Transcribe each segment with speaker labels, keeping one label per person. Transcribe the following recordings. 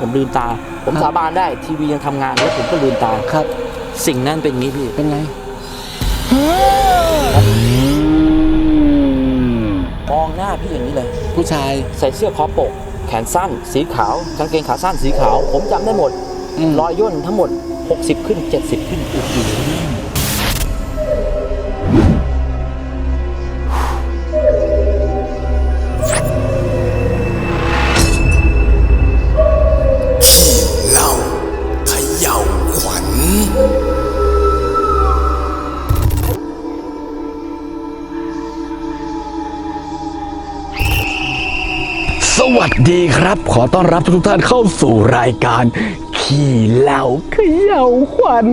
Speaker 1: ผมลืมตา ผม
Speaker 2: ครับ
Speaker 1: สาบานได้ ทีวียังทำงานแล้วผมก็ลืมตา
Speaker 2: ครับ
Speaker 1: สิ่งนั้นเป็นงี้พี่
Speaker 2: เป็นไง
Speaker 1: มองหน้าพี่อย่างนี้เลย
Speaker 2: ผู้ชาย
Speaker 1: ใส่เสื้อคอปก แขนสั้น สีขาวกางเกงขาสั้นสีขาว ผมจำได้หมด
Speaker 2: อืม
Speaker 1: รอยย่นทั้งหมด 60 ขึ้น 70 ขึ้นโอ้โส
Speaker 3: วัสดีครับ ขอต้อนรับทุกท่านเข้าสู่รายการ ขี่เหล่าเขย่าขวัญ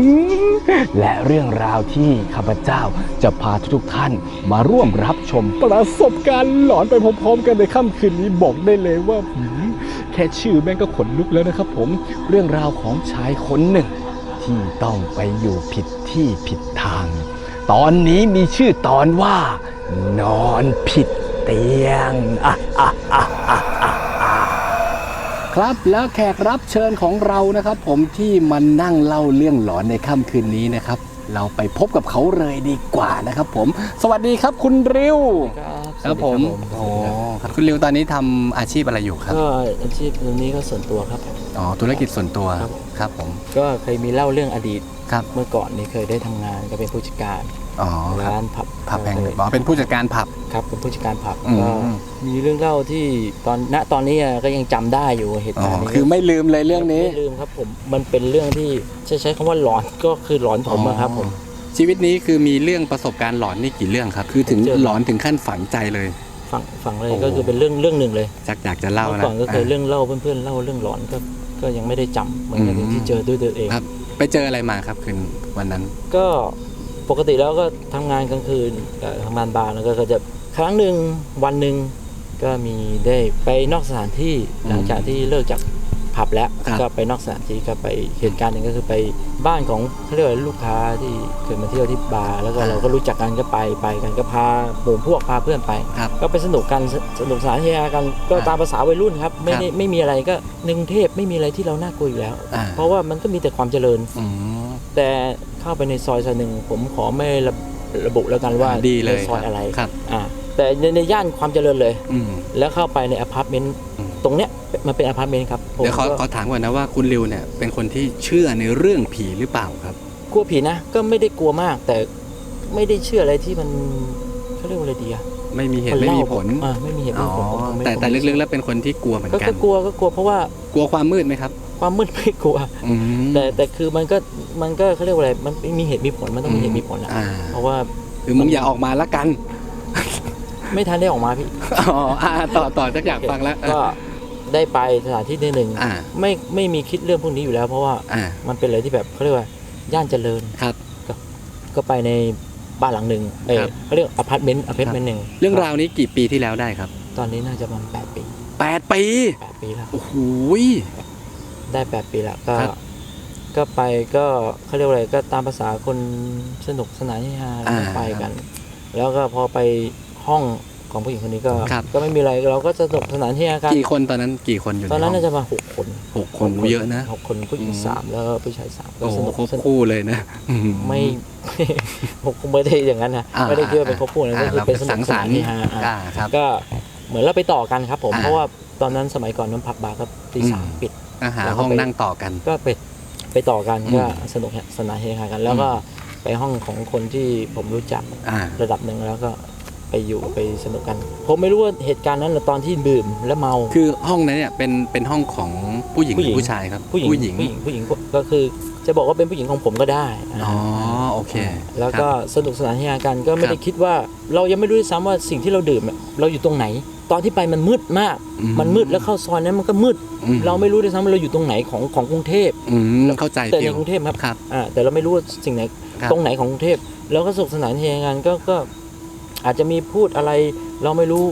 Speaker 3: และเรื่องราวที่ข้าพเจ้าจะพาทุกท่านมาร่วมรับชมประสบการณ์หลอนไปพร้อมๆ กันในค่ำคืนนี้บอกได้เลยว่าหืมแค่ชื่อแม่งก็ขนลุกแล้วนะครับผมเรื่องราวของชายคนหนึ่ง ที่ต้องไปอยู่ผิดที่ผิดทาง ตอนนี้มีชื่อตอนว่า นอนผิดเตียงอะอะอะ ครับ แล้วแขกรับเชิญของเรานะครับ ผมที่มานั่งเล่าเรื่องหลอนในค่ำคืนนี้นะครับ เราไปพบกับเขาเลยดีกว่านะครับ ผม สวัสดีครับคุณริวครับผม
Speaker 2: โอ้ครับคุณริวตอนนี้ทำอาชีพอะไรอยู่ครับ
Speaker 1: ก็อาชีพตรงนี้ก็ส่วนตัวครับ
Speaker 2: อ๋อธุรกิจส่วนตัว
Speaker 1: ครับ
Speaker 2: ครับผม
Speaker 1: ก็เคยมีเล่าเรื่องอดีต
Speaker 2: ครับ
Speaker 1: เมื่อก่อนนี่เคยได้ทำงานก็เป็นผู้จัดการ
Speaker 2: อ๋อครับ
Speaker 1: ร้านผับ
Speaker 2: ผับแห่งหนึ่งอ๋อเป็นผู้จัดการผับ
Speaker 1: ครับเป็นผู้จัดการผับ
Speaker 2: อืม
Speaker 1: ก็มีเรื่องเล่าที่ตอนณตอนนี้ก็ยังจำได้อยู่เหตุ
Speaker 2: อ๋อ
Speaker 1: การณ์นี้
Speaker 2: คือไม่ลืมเลยเรื่องนี้
Speaker 1: ไม่ลืมครับผมมันเป็นเรื่องที่ใช้ใช้คำว่าหลอนก็คือหลอนผมอะครับผม
Speaker 2: ชีวิตนี้คือมีเรื่องประสบการณ์หลอนนี่กี่เรื่องครับ คือถึง
Speaker 1: เจอ
Speaker 2: หลอนถึงขั้นฝังใจเลย
Speaker 1: ฝั่งฝั่งเลย
Speaker 2: โอ้
Speaker 1: ก็คือเป็นเรื่องเรื่องหนึ่งเลย
Speaker 2: จักอยากจะเล่า
Speaker 1: เมื่อ
Speaker 2: นะ
Speaker 1: ก่อนก็เคยเรื่องเล่าเพื่อนๆเล่าเรื่องหลอนก็ ก็ยังไม่ได้จำเหมือนกัน
Speaker 2: อืม
Speaker 1: ที่เจอด้วยตัวเอง
Speaker 2: ครับ ไปเจออะไรมาครับคืนวันนั้น
Speaker 1: ก็ปกติแล้วก็ทำงานกลางคืนกับทำงานบาร์แล้วก็ก็จะครั้งหนึ่งวันหนึ่งก็มีได้ไปนอกสถานที่
Speaker 2: อืม
Speaker 1: หลังจากที่เลิกจาก ผับแล้ว
Speaker 2: ครับ
Speaker 1: ก็ไปนอกสถานที่ก็ไปเหตุการณ์หนึ่งก็คือไปบ้านของเขาเรียกว่าลูกค้าที่เคยมาเที่ยวที่บาร์แล้วก็เราก็รู้จักกันก็ไปไปกันก็พาหมู่พวกพาเพื่อนไป
Speaker 2: ครับ
Speaker 1: ก็ไปสนุกกันสสนุกสนานเฮฮากันก็ตามภาษาวัยรุ่นครับไม่ได้ไม่มีอะไรก็ในกรุงเทพไม่มีอะไรที่เราน่ากลัวอยู่แล้ว
Speaker 2: อ่า
Speaker 1: เพราะว่ามันก็มีแต่ความเจริญ
Speaker 2: อืม
Speaker 1: แต่เข้าไปในซอยซอยหนึ่งผมขอไม่ระระบุแล้วกันว่า
Speaker 2: ดีเลย
Speaker 1: ในซอยอะไร
Speaker 2: ครับ
Speaker 1: อ่าแต่ในในย่านความเจริญเลย
Speaker 2: อืม
Speaker 1: แล้วเข้าไปในอพาร์ตเมนต์
Speaker 2: อืม
Speaker 1: รงเนี้ยมันเป็นอพาร์ตเมนต์ครับผม
Speaker 2: เดี๋ยวขอ
Speaker 1: ก็
Speaker 2: ขอถามก่อนนะว่าคุณริวเนี่ยเป็นคนที่เชื่อในเรื่องผีหรือเปล่าครับ
Speaker 1: กลัวผีนะ ก็ไม่ได้กลัวมาก แต่ไม่ได้เชื่ออะไรที่มันเขาเรียกว่าอะไรดีอะ
Speaker 2: ไม่มีเหตุ
Speaker 1: น
Speaker 2: ไม่
Speaker 1: เล่า
Speaker 2: มีผล
Speaker 1: อ่าไม่มีเหตุ
Speaker 2: อ๋
Speaker 1: ไม่
Speaker 2: อ
Speaker 1: มีผลผมไม่
Speaker 2: แต่แต่
Speaker 1: ผมไม่
Speaker 2: ลึกๆแล้วเป็นคนที่กลัวเหมือน
Speaker 1: ก็
Speaker 2: กั
Speaker 1: ก็
Speaker 2: น
Speaker 1: กลัวก็กลัวเพราะว่าก
Speaker 2: ลัวความมืดไหมครับ
Speaker 1: ความมืดไม่กลัว
Speaker 2: อืม
Speaker 1: แต่แต่คือมันก็มันก็เขาเรียกว่าอะไรมันมีเหตุมีผลมันต้องมีเหตุมีผลอะ
Speaker 2: อ่า
Speaker 1: เพราะว่า
Speaker 2: คือมึงอย่าออกมาละกัน
Speaker 1: ไม่ทันได้ออกมาพี่
Speaker 2: อ๋ออ่าต่อต่อจะอยากฟังแล้ว
Speaker 1: ก็ ได้ไปสถานที่หนึ่ง
Speaker 2: อ่า
Speaker 1: ไม่ไม่มีคิดเรื่องพวกนี้อยู่แล้ว เพราะว่า
Speaker 2: อ่า
Speaker 1: มันเป็นอะไรที่แบบเขาเรียกว่าย่านเจริญ
Speaker 2: ครับ
Speaker 1: ก็ไปในบ้านหลังหนึ่งเออ
Speaker 2: ครับ
Speaker 1: เขาเรียกอพาร์ตเมนต์อพาร์ตเมนต์หนึ่ง
Speaker 2: เรื่องราวนี้กี่ปีที่แล้วได้ครับ
Speaker 1: ตอนนี้น่าจะประมาณแปดปี
Speaker 2: แปดปี
Speaker 1: แปดปีแล้ว
Speaker 2: โอ้โห
Speaker 1: ได้แปดปีแล้วก็
Speaker 2: ครับ
Speaker 1: ก็ไปก็เขาเรียกว่าอะไรก็ตามภาษาคนสนุกสนานที่ฮา
Speaker 2: อ่า
Speaker 1: ก็ไปกัน แล้วก็พอไปห้อง ของผู้หญิงคนนี้ก็
Speaker 2: ครับ
Speaker 1: ก็ไม่มีอะไรเราก็สนุกสนานที่ฮากัน
Speaker 2: กี่คนตอนนั้นกี่คนอยู่
Speaker 1: ตอนนั้น
Speaker 2: ให้
Speaker 1: น่างจะมาหกคน
Speaker 2: หกคนเยอะนะ
Speaker 1: หกคนผู้หญิง
Speaker 2: อืม
Speaker 1: สามแล้วก็ผู้ชายสามก็
Speaker 2: โอ้โห
Speaker 1: สนุก
Speaker 2: ครบ
Speaker 1: สนุก
Speaker 2: คู่เลยนะอื
Speaker 1: ไม่ผมคงไม่ได้อย่างนั้นนะ
Speaker 2: อ่า
Speaker 1: ไม่ได้คิดว่าเป็นครอบครัวนะ
Speaker 2: อ่า
Speaker 1: ก็คือเป็นสนุ
Speaker 2: สั
Speaker 1: ก
Speaker 2: ง
Speaker 1: ส
Speaker 2: สร
Speaker 1: นารน
Speaker 2: ค์
Speaker 1: ที่ฮาอ่า
Speaker 2: อ่าครับ
Speaker 1: ก็เหมือนเราไปต่อกันครับผม
Speaker 2: อ่า
Speaker 1: เพราะว่าตอนนั้นสมัยก่อนนั้นผับบาร์ก็ตีสาม
Speaker 2: อืม
Speaker 1: ปิด
Speaker 2: ก็หา
Speaker 1: แล้วก็
Speaker 2: ห้อง
Speaker 1: ไป
Speaker 2: นั่งต่อกัน
Speaker 1: ก็ไปไปต่อกัน
Speaker 2: อืม
Speaker 1: ก็สนุกสนานเฮฮากัน แล้วก็ไปห้องของคนที่ผมรู้จัก
Speaker 2: อ่า
Speaker 1: ระดับหนึ่งแล้วก็ ไปอยู่ไปสนุกกัน ผมไม่รู้ว่าเหตุการณ์นั้นน่ะตอนที่ดื่มและเมา
Speaker 2: คือห้องนั้นเนี่ยเป็นเป็นห้องของผู้หญิงห
Speaker 1: ผู้หญิ
Speaker 2: รืองผู้ชายครับ
Speaker 1: ผู้หญิง
Speaker 2: ผู้หญิง
Speaker 1: ผู้หญิงผู้หญิงก็คือจะบอกว่าเป็นผู้หญิงของผมก็ได้า
Speaker 2: อ๋อโอเค
Speaker 1: แล้วก็
Speaker 2: ครับ
Speaker 1: สนุกสนานเฮฮากันก็ไม่
Speaker 2: ครับ
Speaker 1: ได้คิดว่าเรายังไม่รู้ด้วยซ้ำว่าสิ่งที่เราดื่มอะเราอยู่ตรงไหน ตอนที่ไปมันมืดมาก
Speaker 2: อืม
Speaker 1: มันมืดแล้วเข้าซอยนั้นมันก็มืด
Speaker 2: อืม
Speaker 1: เราไม่รู้ด้วยซ้ำว่าเราอยู่ตรงไหนของของกรุงเทพ
Speaker 2: อืมเข้าใจ
Speaker 1: แต่ใน
Speaker 2: ฟิล
Speaker 1: กรุงเทพครับ
Speaker 2: ครับ
Speaker 1: อ่าแต่เราไม่รู้ว่าสิ่งไหน
Speaker 2: ครับ
Speaker 1: ตรงไหนของกรุงเทพแล้วก็สนุกสนานเฮฮากันก็ก็ อาจจะมีพูดอะไรเราไม่รู้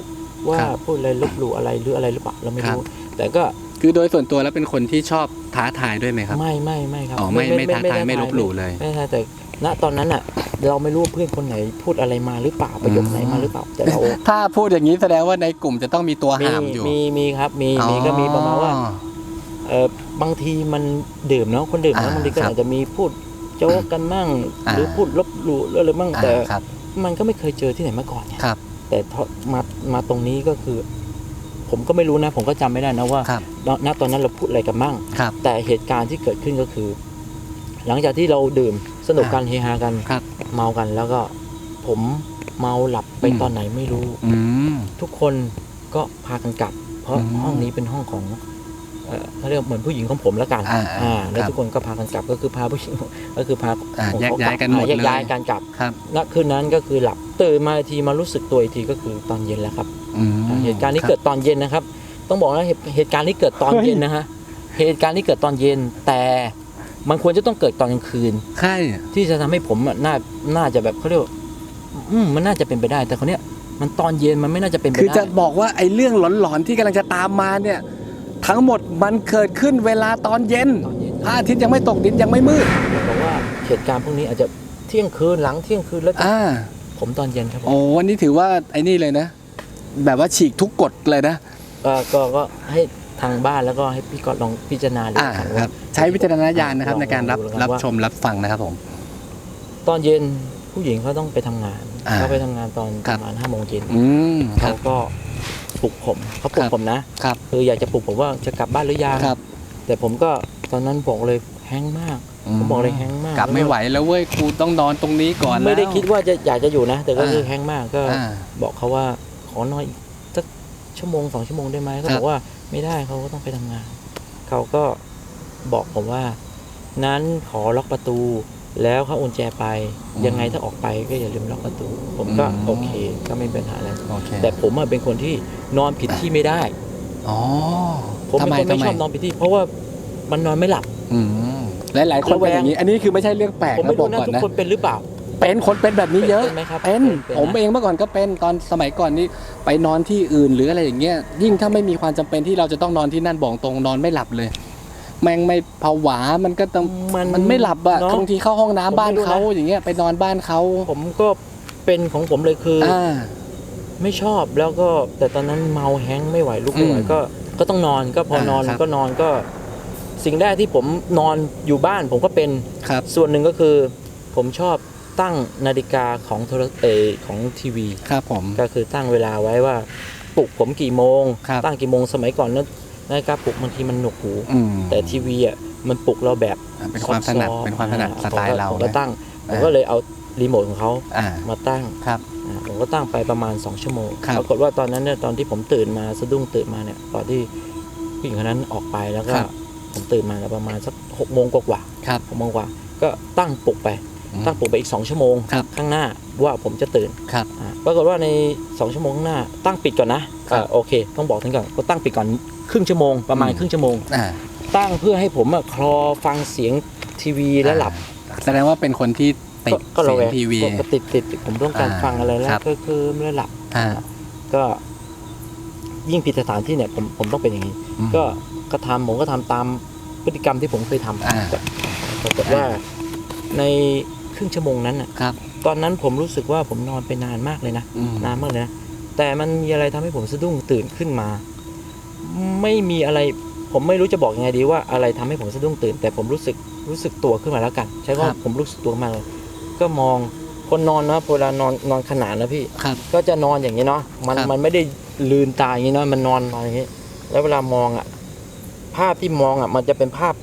Speaker 1: ว่า
Speaker 2: ครับ
Speaker 1: พูดอะไรลบหลู่อะไรหรืออะไรหรือเปล่าเราไม่
Speaker 2: ครับ
Speaker 1: รู้ แต่ก็
Speaker 2: คือโดยส่วนตัวแล้วเป็นคนที่ชอบท้าทายด้วยไหมครับ
Speaker 1: ไม่ไม่ไม่ครับ
Speaker 2: อ๋อไม่ไม่ท้าทายไม่ลบหลู่เลย
Speaker 1: ไม่ท้าทายแต่ณตอนนั้นอะ เราไม่รู้ว่าเพื่อนคนไหนพูดอะไรมาหรือเปล่าประโยคไหนมาหรือเปล่า แต่เรา
Speaker 2: ถ้าพูดอย่างนี้แสดงว่าในกลุ่มจะต้องมีตัวห่ามอยู่
Speaker 1: มีมีครับ มีมีก็มีประมาณว่า
Speaker 2: อ๋อ
Speaker 1: เออบางทีมันดื่มเนาะคนดื่มเนาะ
Speaker 2: อ่า
Speaker 1: บางทีก็
Speaker 2: ครับ
Speaker 1: อาจจะมีพูดโจ๊กกันมั่ง
Speaker 2: อ่า
Speaker 1: หรือพูดลบหลู่หรืออะไรมั่ง
Speaker 2: อ่า
Speaker 1: แต่
Speaker 2: ครับ
Speaker 1: มันก็ไม่เคยเจอที่ไหนมาก่อนไง
Speaker 2: ครับ
Speaker 1: แต่พอมามาตรงนี้ก็คือ ผมก็ไม่รู้นะ ผมก็จำไม่ได้นะว่า
Speaker 2: ครับ
Speaker 1: ณณตอนนั้นเราพูดอะไรกันมั่ง
Speaker 2: ครับ
Speaker 1: แต่เหตุการณ์ที่เกิดขึ้นก็คือ หลังจากที่เราดื่มสนุกกันเฮฮากัน
Speaker 2: ครับ
Speaker 1: เมากันแล้วก็ผมเมาหลับไป
Speaker 2: อืม
Speaker 1: ตอนไหนไม่รู้
Speaker 2: อืม
Speaker 1: ทุกคนก็พากันกลับ เพราะ
Speaker 2: อืม
Speaker 1: ห้องนี้เป็นห้องของ เอ่อเขาเรียกเหมือนผู้หญิงของผมแล้วกัน
Speaker 2: อ่าอ่า
Speaker 1: แล้ว
Speaker 2: ครับ
Speaker 1: ทุกคนก็พากันกลับก็คือพาผู้หญิงก็คือพา
Speaker 2: อ่า
Speaker 1: ของ
Speaker 2: แยก
Speaker 1: เขา
Speaker 2: ย้ายกันหมด
Speaker 1: อ่แยกย้าย
Speaker 2: เลย
Speaker 1: กันกลับ
Speaker 2: ครับ
Speaker 1: ณคืนนั้นก็คือหลับตื่นมาอีกทีมารู้สึกตัวอีกทีก็คือตอนเย็นแล้วครับ
Speaker 2: อืม
Speaker 1: อ่าเหตุการณ์นี้
Speaker 2: คบ
Speaker 1: เกิดตอนเย็นนะครับ ต้องบอกนะเหตุเหตุการณ์นี้เกิดตอนเย็นนะฮะเหตุการณ์นี้เกิดตอนเย็นแต่มันควรจะต้องเกิดตอนกลางคืน
Speaker 2: ใช่
Speaker 1: ที่จะทำให้ผมอะน่าน่าจะแบบเขาเรียกว่าอืมมันน่าจะเป็นไปได้แต่คนเนี้ยมันตอนเย็นมันไม่น่าจะเป็นไป
Speaker 2: คือ
Speaker 1: ได้
Speaker 2: จะบอกว่าไอ้เรื่องหลอนๆที่กำลังจะตามมาเนี่ย ทั้งหมดมันเกิดขึ้นเวลาตอนเย็น
Speaker 1: ตอนเย็น
Speaker 2: พระอาทิตย์ยังไม่ตกดินยังไม่มืด
Speaker 1: บอกว่าเหตุการณ์พวกนี้อาจจะเที่ยงคืนหลังเที่ยงคืนแล้วจะ
Speaker 2: อ่า
Speaker 1: ผมตอนเย็นครับผม
Speaker 2: โอ้วันนี้ถือว่าไอ้นี่เลยนะ แบบว่าฉีกทุกกฎเลยนะ
Speaker 1: ก็ก็ก็ให้ทางบ้านแล้วก็ให้พี่ก็ลองพิจารณาดู
Speaker 2: อ่า
Speaker 1: กัน
Speaker 2: ค
Speaker 1: ว่า
Speaker 2: รับใช้วิจารณญาณนะครับ
Speaker 1: ลอง
Speaker 2: ในการรับ
Speaker 1: ดูแล้วกัน
Speaker 2: รับ
Speaker 1: ว่า
Speaker 2: ชมรับฟังนะครับผม
Speaker 1: ตอนเย็นผู้หญิงเขาต้องไปทำงาน
Speaker 2: อ่า
Speaker 1: เขาไปทำงานตอน
Speaker 2: ค
Speaker 1: ป
Speaker 2: รับ
Speaker 1: ระมาณห้าโมงเย็น
Speaker 2: อืมค
Speaker 1: เขา
Speaker 2: รับ
Speaker 1: ก็ ปลุกผมเขาปลุ
Speaker 2: ค
Speaker 1: ก
Speaker 2: รับ
Speaker 1: ผมนะครับคืออยากจะปลุกผมว่าจะกลับบ้านหรือยัง
Speaker 2: ครับ
Speaker 1: แต่ผมก็ตอนนั้นบอกเลยแห้งก์มากผมบอกเลยแห้งก์มาก
Speaker 2: กลับไม่ไหวแล้วเว้ยกูต้องนอนตรงนี้ก่อนแล้ว
Speaker 1: ไม่ได้คิดว่าจะอยากจะอยู่นะ แต่ก็
Speaker 2: อ่า
Speaker 1: คือแห้งก์มากก็
Speaker 2: อ่า
Speaker 1: บอกเขาว่าขอนอนอีกสักชั่วโมงสองชั่วโมงได้ไหมเขา
Speaker 2: ครับ
Speaker 1: บอกว่าไม่ได้เขาก็ต้องไปทำงานเขาก็บอกผมว่า นั้นขอล็อกประตู แล้วเขาโอนแจไปยังไงถ้าออกไปก็อย่าลืมล็อกประตู ผมก็โอเค ก็ไม่เป็นปัญหาอะไร
Speaker 2: โอเค
Speaker 1: แต่ผมอะเป็นคนที่นอนผิดที่ไม่ได้
Speaker 2: อ๋อ
Speaker 1: ผม
Speaker 2: ทำ
Speaker 1: เป็น
Speaker 2: ไม
Speaker 1: คนไม่
Speaker 2: ทำไม
Speaker 1: ชอบนอนผิดที่ เพราะว่ามันนอนไม่หลับ
Speaker 2: อืมหลายๆคนเป็นอย่างนี้ อันนี้คือไม่ใช่เรื่องแปลก
Speaker 1: ผม
Speaker 2: นะ
Speaker 1: ไม่
Speaker 2: บอ
Speaker 1: รู้
Speaker 2: ก
Speaker 1: นะ
Speaker 2: ก่อน
Speaker 1: ทุก
Speaker 2: นะ
Speaker 1: คนเป็นหรือเปล่า
Speaker 2: เป็นคนเป็นแบบนี้เยอะ
Speaker 1: เป็นไหมครับ
Speaker 2: เป็น
Speaker 1: เป็น
Speaker 2: ผม
Speaker 1: นะ
Speaker 2: เองเมื่อก่อนก็เป็นตอนสมัยก่อนนี่ไปนอนที่อื่นหรืออะไรอย่างเงี้ยยิ่งถ้าไม่มีความจำเป็นที่เราจะต้องนอนที่นั่นบอกตรงนอนไม่หลับเลย แม่งไม่ผวา มันก็ต้อง
Speaker 1: มัน
Speaker 2: มันไม่หลับอะ
Speaker 1: เนอะ
Speaker 2: บางทีเข้าห้องน้ำ
Speaker 1: ผมไม่
Speaker 2: บ้าน
Speaker 1: รู้นะ
Speaker 2: เขาอย่างเงี้ยไปนอนบ้านเขา
Speaker 1: ผมก็เป็นของผมเลยคืออ
Speaker 2: อ่า
Speaker 1: ไม่ชอบแล้วก็แต่ตอนนั้นเมาแห้งก์ไม่ไหวลุกไม่ไหว
Speaker 2: อืม
Speaker 1: ก็ก็ต้องนอนก็พอ
Speaker 2: อ่าน
Speaker 1: อน
Speaker 2: ครับ
Speaker 1: ก็นอนก็ สิ่งแรกที่ผมนอนอยู่บ้านผมก็เป็น
Speaker 2: ครับ
Speaker 1: ส่วนหนึ่งก็คือ ผมชอบตั้งนาฬิกาของโทรเออของทีวี
Speaker 2: ครับผม
Speaker 1: ก็คือตั้งเวลาไว้ว่าปลุกผมกี่โมง
Speaker 2: ครับ
Speaker 1: ตั้งกี่โมงสมัยก่อนนั้น นาฬิกาปลุกบางทีมันหนวกหู
Speaker 2: อืม
Speaker 1: แต่ทีวีอะมันปลุกเราแบบ
Speaker 2: อ่าเป็นความถนัด
Speaker 1: ซอฟต์ๆ
Speaker 2: เป็นความถนัด
Speaker 1: อ่
Speaker 2: สไตล์เรา
Speaker 1: ผมก็
Speaker 2: นะ
Speaker 1: ตั้งผม
Speaker 2: อ่า
Speaker 1: ก็เลยเอารีโมทของเขา
Speaker 2: อ่า
Speaker 1: มาตั้ง
Speaker 2: ครับ
Speaker 1: อ่าผมก็ตั้งไปประมาณ 2 ชั่วโมง
Speaker 2: ครับ
Speaker 1: ปรากฏว่าตอนนั้นเนี่ยตอนที่ผมตื่นมาสะดุ้งตื่นมาเนี่ยตอนที่ผู้หญิงคนนั้นออกไปแล้วก็
Speaker 2: ครับ
Speaker 1: ผมตื่นมาประมาณสักหกโมงกว่า
Speaker 2: ครับ
Speaker 1: หกโมงกว่า ก็ตั้งปลุกไป
Speaker 2: อืม
Speaker 1: ตั้งปลุกไปอีก 2 ชั่วโมง
Speaker 2: ครับ
Speaker 1: ข้างหน้า ว่าผมจะตื่น
Speaker 2: ครับ
Speaker 1: อ่าปรากฏว่าใน 2 ชั่วโมงข้างหน้าตั้งปิดก่อนนะครับอ่าโอเค ต้องบอกทั้งก่อนก็ตั้งปิดก่อนครึ่งชั่วโมงประมาณ
Speaker 2: อืม
Speaker 1: ครึ่งชั่วโมง
Speaker 2: อ่า
Speaker 1: ตั้งเพื่อให้ผมอะคลอฟังเสียงทีวีและหลับ
Speaker 2: แสดงว่าเป็นคนที่ติด
Speaker 1: ก็
Speaker 2: เสี
Speaker 1: ระ
Speaker 2: ย
Speaker 1: แว
Speaker 2: ง
Speaker 1: ง
Speaker 2: ทีวี
Speaker 1: ก็ติดติดติดผมต้องการ
Speaker 2: อ่า
Speaker 1: ฟังอะไรแล้ว
Speaker 2: ครับ
Speaker 1: ก็คือไม่ได้หลับ
Speaker 2: อ่า
Speaker 1: ก็ยิ่งผิดสถานที่เนี่ยผมผมต้องเป็นอย่างนี้
Speaker 2: อืม
Speaker 1: ก็ก็ทำผมก็ทำตามพฤติกรรมที่ผมเคยทำ
Speaker 2: อ่า
Speaker 1: แต่ปรากฏว่าในครึ่งชั่วโมงนั้นน่ะ
Speaker 2: ครับ
Speaker 1: ตอนนั้นผมรู้สึกว่าผมนอนไปนานมากเลยนะ
Speaker 2: อืม
Speaker 1: นานมากเลยนะแต่มันมีอะไรทำให้ผมสะดุ้งตื่นขึ้นมา ไม่มีอะไรผมไม่รู้จะบอกยังไงดีว่าอะไรทำให้ผมสะดุ้งตื่น แต่ผมรู้สึกรู้สึกตัวขึ้นมาแล้วกัน ใช้
Speaker 2: ครั
Speaker 1: ว่า
Speaker 2: บ
Speaker 1: ผมรู้สึกตัวมากเลยก็มองคนนอนนะเวลานอนนอนขนานนะพี่
Speaker 2: ครับ
Speaker 1: ก็จะนอนอย่างนี้เนาะมัน
Speaker 2: ครับ
Speaker 1: มันไม่ได้ลืมตาอย่างนี้เนาะมันนอนนอนอย่างนี้ แล้วเวลามองอะ ภาพที่มองอะ มันจะเป็นภาพ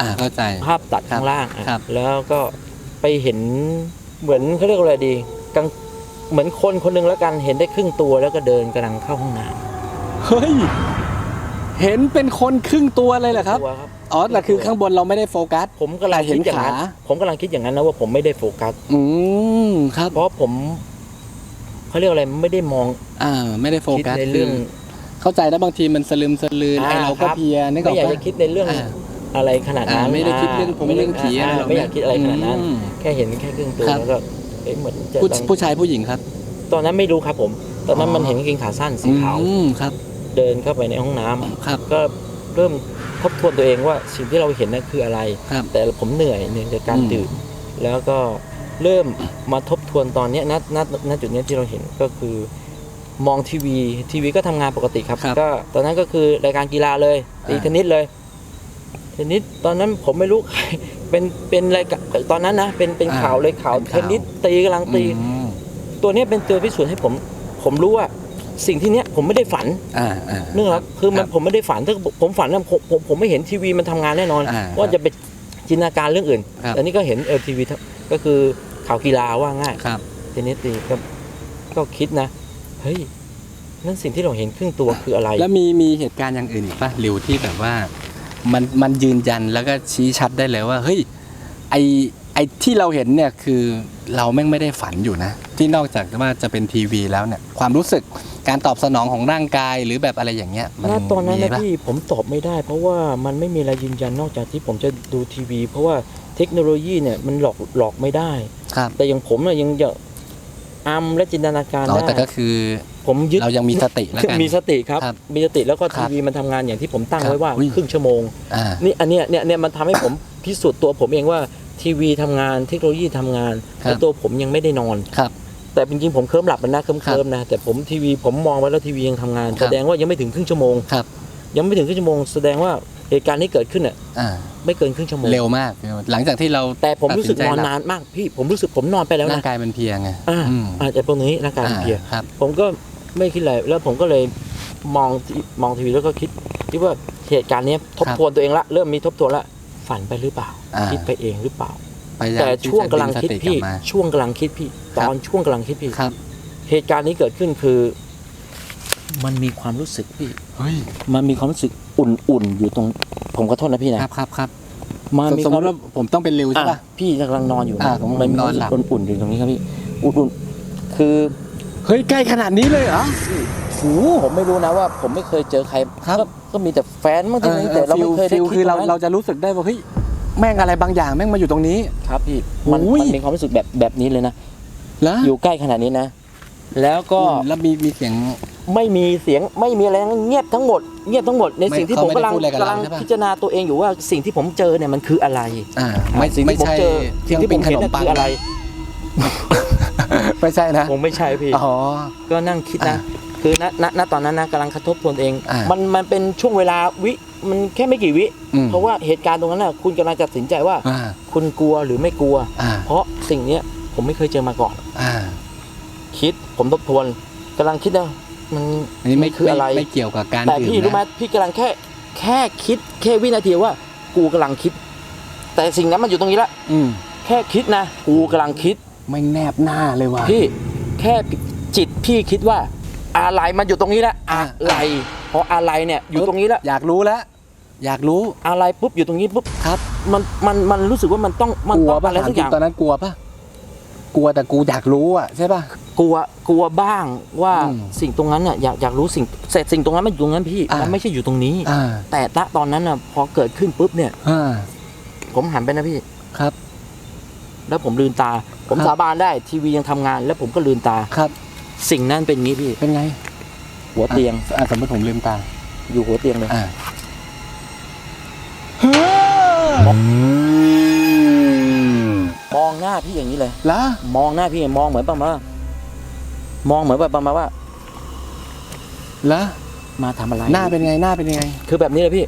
Speaker 2: อ่าเข้าใจ
Speaker 1: ภาพตัด
Speaker 2: ครับ
Speaker 1: ข้างล่างอะ
Speaker 2: ครับ
Speaker 1: แล้วก็ไปเห็น เหมือนเขาเรียกว่าอะไรดีกลางเหมือนคนคนหนึงแล้วกันเห็นได้ครึ่งตัวแล้วก็เดินกำลังเข้าห้องน้
Speaker 2: เฮ้ย เห็นเป็นคนครึ่งตัวเลยเหรอำครับ
Speaker 1: ตัวครับ
Speaker 2: อ๋อแต่คือข้างบนเราไม่ได้โฟกัส
Speaker 1: ผมกำลัง
Speaker 2: แต่เห็
Speaker 1: คิ
Speaker 2: น
Speaker 1: ดอย่างนั้น
Speaker 2: ขา
Speaker 1: ผมกำลังคิดอย่างนั้นนะว่าผมไม่ได้โฟกัส
Speaker 2: อืมครับ
Speaker 1: เพราะผมเขาเรียกอะไรไม่ได้มอง
Speaker 2: อ่า ไม่ได้โฟ
Speaker 1: คิด
Speaker 2: กัส
Speaker 1: ในเรื่อง
Speaker 2: คือเข้าใจแล้วบางทีมันสลืมสลืน
Speaker 1: อ่า
Speaker 2: ไอเราก็
Speaker 1: ครับ
Speaker 2: เพลียนึกอ
Speaker 1: ไม่
Speaker 2: อก
Speaker 1: อยาก
Speaker 2: ปะ
Speaker 1: จะคิดในเรื่อง
Speaker 2: อ่า
Speaker 1: อะไรขนาดนั้น
Speaker 2: อ่าไม่ได้คิดเรื่องผง
Speaker 1: ไม่ได้
Speaker 2: เรื่องผีอะไรหรอก
Speaker 1: ไม่อยากคิดอะไรขนาดนั้น
Speaker 2: อืม
Speaker 1: แค่เห็นแค่ครึ่งตัว
Speaker 2: ครับ
Speaker 1: แล้วก็เอ๊ะเหมือนจะ
Speaker 2: ผู้
Speaker 1: ตอน
Speaker 2: ผู้ชายผู้หญิงครับ
Speaker 1: ตอนนั้นไม่รู้ครับผม ตอนนั้น
Speaker 2: อ๋อ
Speaker 1: มันเห็นกางเกงขาสั้นสีขาว
Speaker 2: อืมครับ
Speaker 1: เดินเข้าไปในห้องน้ำ
Speaker 2: ครับ
Speaker 1: ก็เริ่มทบทวนตัวเองว่าสิ่งที่เราเห็นนั่นคืออะไร
Speaker 2: ครับ
Speaker 1: แต่ผมเหนื่อยเหนื่อยจากการ
Speaker 2: อืม
Speaker 1: ดื่มแล้วก็เริ่มมาทบทวนตอนเนี้ยณณณณจุดเนี้ยที่เราเห็นก็คือ มองทีวีทีวีก็ทำงานปกติครับ
Speaker 2: ครับ
Speaker 1: ก็ตอนนั้นก็คือรายการกีฬาเลยตี
Speaker 2: อ่า
Speaker 1: เทนนิสเลย เทนนิสตอนนั้นผมไม่รู้ใครเป็นเป็นรายการตอนนั้นนะเป็นเป็นข่าวเลยข่าว
Speaker 2: เป็น
Speaker 1: เท
Speaker 2: ข่าว
Speaker 1: นนิสตีกำลังตี
Speaker 2: อืม
Speaker 1: ตัวเนี้ยเป็นตัวพิสูจน์ให้ผม ผมรู้ว่าสิ่งที่เนี้ยผมไม่ได้ฝัน
Speaker 2: อ่าอ่า
Speaker 1: นึกออกไหมคือมัน
Speaker 2: ครับ
Speaker 1: ผมไม่ได้ฝันถ้าผมฝันนะผมผมผมไม่เห็นทีวีมันทำงานแน่นอน
Speaker 2: อ่า
Speaker 1: ว่าจะไปจินตนาการเรื่องอื่น
Speaker 2: ครับ
Speaker 1: แต่นี่ก็เห็นเออทีวีก็คือข่าวกีฬาว่าง่าย
Speaker 2: ครับ
Speaker 1: เทนนิสตีก็ก็คิดนะ เฮ้ย นั่นสิ่งที่เราเห็นครึ่งตัวคืออะไร
Speaker 2: แล้วมีมีเหตุการณ์อย่างอื่นอีกปะริวที่แบบว่า มันมันยืนยันแล้วก็ชี้ชัดได้เลยว่าเฮ้ยไอไอที่เราเห็นเนี่ยคือเราแม่งไม่ได้ฝันอยู่นะ ที่นอกจากว่าจะเป็นทีวีแล้วเนี่ยความรู้สึกการตอบสนองของร่างกายหรือแบบอะไรอย่างเงี้ยมั
Speaker 1: ณตอนนั้น
Speaker 2: มี
Speaker 1: นะ
Speaker 2: ปะ
Speaker 1: พี่ผมตอบไม่ได้ เพราะว่ามันไม่มีอะไรยืนยันนอกจากที่ผมจะดูทีวี เพราะว่าเทคโนโลยีเนี่ยมันหลอกหลอกไม่ได้
Speaker 2: ครับ
Speaker 1: แต่อย่างผมเนี่ยยังจะ อัมและจินตนาการ
Speaker 2: อ๋อ
Speaker 1: ได้
Speaker 2: แต่ก็คือ
Speaker 1: ผมยึด
Speaker 2: เรายังมีสติแล้วกัน
Speaker 1: มีสติครับ
Speaker 2: ครับ
Speaker 1: มีสติแล้วก็
Speaker 2: ครั
Speaker 1: ที
Speaker 2: บ
Speaker 1: วีมันทำงานอย่างที่ผมตั้ง
Speaker 2: ครับ
Speaker 1: ไว้ว่า
Speaker 2: อุ้ย
Speaker 1: ครึ่งชั่วโมง
Speaker 2: อ่า
Speaker 1: นี่อันเนี้ยเนี่ยเนี่ยมันทำให้ผมพิสูจน์ตัวผมเองว่าทีวีทำงานเทคโนโลยีทำงาน
Speaker 2: ครับ
Speaker 1: แต่ตัวผมยังไม่ได้นอน
Speaker 2: ครับ
Speaker 1: แต่จริงๆผมเคลิ้มหลับมันนะเคลิ้มเคลิ้มนะแต่ผมทีวีผมมองไว้แล้วทีวียังทำงาน
Speaker 2: ครับ
Speaker 1: แสดงว่ายังไม่ถึงครึ่งชั่วโมง
Speaker 2: ครับ
Speaker 1: ยังไม่ถึงครึ่งชั่วโมงแสดงว่า เหตุการณ์ที่เกิดขึ้นอะ
Speaker 2: อ่า
Speaker 1: ไม่เกินครึ่งชั่วโมง
Speaker 2: เร็วมากเร็วหลังจากที่เรา
Speaker 1: แต่ผมรู้สึก
Speaker 2: ตัด
Speaker 1: น
Speaker 2: สิ
Speaker 1: อน
Speaker 2: ใจหลับ
Speaker 1: นานมากพี่ผมรู้สึกผมนอนไปแล้ว
Speaker 2: ร่าง
Speaker 1: นะ
Speaker 2: กายมันเพลียไง
Speaker 1: อ่า
Speaker 2: อืม
Speaker 1: อาจจะตรงนี้ร่างกายมันเพลีย
Speaker 2: อ่าครับ
Speaker 1: ผมก็ไม่คิดอะไรแล้วผมก็เลยมองที่มองทีวีแล้วก็คิดคิดว่าเหตุการณ์เนี้ยทบ
Speaker 2: ครับ
Speaker 1: ทวนตัวเองละเริ่มมีทบทวนละฝันไปหรือเปล่า
Speaker 2: อ่า
Speaker 1: คิดไปเองหรือเปล่า
Speaker 2: พยายาม
Speaker 1: แต่
Speaker 2: ที่
Speaker 1: ช่วง
Speaker 2: จะ
Speaker 1: กำลัง
Speaker 2: ดึ
Speaker 1: คิด
Speaker 2: สติ
Speaker 1: พี่
Speaker 2: กลับมา
Speaker 1: ช่วงกำลังคิดพี่
Speaker 2: ครั
Speaker 1: ต
Speaker 2: บ
Speaker 1: อนช่วงกำลังคิดพี่
Speaker 2: ครับ
Speaker 1: เหตุการณ์นี้เกิดขึ้นคือ มันมีความรู้สึกพี่
Speaker 2: เฮ้ย
Speaker 1: มันมีความรู้สึก อุ่นๆอยู่ตรง ผมขอโทษนะพี่นะครับ
Speaker 2: ครับครับ
Speaker 1: มันมี
Speaker 2: สม
Speaker 1: ค
Speaker 2: ม
Speaker 1: วาม
Speaker 2: ติว่าผมต้องเป็นริวใช่
Speaker 1: อะ
Speaker 2: ป่ะ
Speaker 1: พี่กำลังนอนอยู่
Speaker 2: อะผม
Speaker 1: มันมี
Speaker 2: น
Speaker 1: ค
Speaker 2: อ
Speaker 1: วาม
Speaker 2: น
Speaker 1: รู้
Speaker 2: ห
Speaker 1: สึ
Speaker 2: ลั
Speaker 1: ก
Speaker 2: บ
Speaker 1: อุ่นๆอยู่ตรงนี้ครับพี่อุ่นๆคือ
Speaker 2: เฮ้ยใกล้ขนาดนี้เลยเหรอ
Speaker 1: โหผมไม่รู้นะว่าผมไม่เคยเจอใคร
Speaker 2: ครับ
Speaker 1: ก็ก็มีแต่แฟนบางที
Speaker 2: เออ
Speaker 1: แต่เรา
Speaker 2: ฟิล
Speaker 1: ไม่เคยได้
Speaker 2: ฟิล
Speaker 1: คิด
Speaker 2: คือเรา
Speaker 1: ตงนั้น
Speaker 2: เราจะรู้สึกได้ว่าเฮ้ยแม่งอะไรบางอย่างแม่งมาอยู่ตรงนี้
Speaker 1: ครับพี่มัน
Speaker 2: อุ้ย
Speaker 1: มันมีความรู้สึกแบบแบบนี้เลยนะ
Speaker 2: แล้ว
Speaker 1: อยู่ใกล้ขนาดนี้นะ แล้วก็
Speaker 2: แล้วมีมีเสียง
Speaker 1: ไม่มีเสียงไม่มีอะไรทั้งนั้นเงียบทั้งหมดเงียบทั้งหมดใน
Speaker 2: ไม่
Speaker 1: สิ่งที่
Speaker 2: เขา
Speaker 1: ผม
Speaker 2: ไม่ได้
Speaker 1: กำลัง
Speaker 2: พูดอะไรกับเรา
Speaker 1: กำลัง
Speaker 2: ใช่ปะ
Speaker 1: พิจารณาตัวเองอยู่ว่าสิ่งที่ผมเจอเนี่ยมันคืออะไร
Speaker 2: อ่าไม่
Speaker 1: สิ่ง
Speaker 2: ไม่
Speaker 1: ที่ผม
Speaker 2: ใช่
Speaker 1: เจอ
Speaker 2: เครื่
Speaker 1: สิ่
Speaker 2: องง
Speaker 1: ที่ผ
Speaker 2: ปิ้ง
Speaker 1: ม
Speaker 2: ข
Speaker 1: เห็
Speaker 2: น
Speaker 1: น
Speaker 2: ม
Speaker 1: น่ะ
Speaker 2: ปัง
Speaker 1: คืออะไร
Speaker 2: ไม่ใช่นะ
Speaker 1: ผมไม่ใช่พี่
Speaker 2: อ๋อ
Speaker 1: ก็นั่งคิดนะ
Speaker 2: อ่า
Speaker 1: คือณณณตอนนั้นนะกำลังกระทบทวนเอง
Speaker 2: อ่ามั
Speaker 1: มันมันเป็นช่วงเวลาวิมันแค่ไม่กี่วิ
Speaker 2: อืม
Speaker 1: เพราะว่าเหตุการณ์ตรงนั้นน่ะคุณกำลังตัดสินใจว่า
Speaker 2: อ่า
Speaker 1: คุณกลัวหรือไม่กลัว
Speaker 2: อ่า
Speaker 1: เพราะสิ่งเนี้ยผมไม่เคยเจอมาก่อน
Speaker 2: อ่า
Speaker 1: คิดผมทบทวนกำลังคิดนะ มัน
Speaker 2: อันนี้ไม่
Speaker 1: มันคืออะไร
Speaker 2: ไม่เกี่ยวกับการ
Speaker 1: แต่
Speaker 2: ดื่ม
Speaker 1: พี่รู้ไหม
Speaker 2: นะ
Speaker 1: พี่กำลังแค่แค่คิดแค่วินาทีว่า กูกำลังคิด แต่สิ่งนั้นมันอยู่ตรงนี้ละ
Speaker 2: อืม
Speaker 1: แค่คิดนะ กูกำลังคิด
Speaker 2: ไม่แนบหน้าเลยว่ะ
Speaker 1: พี่แค่จิตพี่คิดว่า อะไรมันอยู่ตรงนี้ละ
Speaker 2: อ่า
Speaker 1: อะไรเพราะอะไรเนี่ยอยู่ตรงนี้ละ
Speaker 2: อยากรู้แล้วอยากรู้
Speaker 1: อะไรปุ๊บอยู่ตรงนี้ปุ๊บ
Speaker 2: ครับ
Speaker 1: มันมันมันรู้สึกว่ามันต้องมัน
Speaker 2: กลัว
Speaker 1: ต้อง
Speaker 2: ป่ะ
Speaker 1: อะไร
Speaker 2: ถาม
Speaker 1: สัก
Speaker 2: จ
Speaker 1: อ
Speaker 2: ริง
Speaker 1: ย่าง
Speaker 2: ตอนนั้นกลัวป่ะ กลัวแต่กูอยากรู้อะใช่ป่ะ
Speaker 1: กลัวกลัวบ้างว่า
Speaker 2: อืม
Speaker 1: สิ่งตรงนั้นน่ะอยากอยากรู้สิ่งเสร็จสิ่งตรงนั้นมันอยู่ตรงนั้นพี่
Speaker 2: อ่ามั
Speaker 1: มันไม่ใช่อยู่ตรงนี้
Speaker 2: อ่า
Speaker 1: แต่ณตอนนั้นน่ะพอเกิดขึ้นปุ๊บเนี่ย
Speaker 2: อ่า
Speaker 1: ผมหันไปนะพี่
Speaker 2: ครับ
Speaker 1: แล้วผมลืมตา ผม
Speaker 2: ครับ
Speaker 1: สาบานได้ทีวียังทำงาน แล้วผมก็ลืมตา
Speaker 2: ครับ
Speaker 1: สิ่งนั้นเป็นงี้พี่
Speaker 2: เป็นไง
Speaker 1: หัวเตียง
Speaker 2: อะสมมติผมลืมตา
Speaker 1: อยู่หัวเตียงเลย
Speaker 2: อ่า
Speaker 1: มองหน้า พี่อย่างนี้เลย
Speaker 2: แล้ว
Speaker 1: มองหน้าพี่มองเหมือนประมาณว่ามองเหมือนแบบประมาณว่า
Speaker 2: แล้ว
Speaker 1: มาทำอะไร
Speaker 2: หน้าเป็นไงหน้าเป็นยังไง
Speaker 1: คือแบบนี้เลยพี่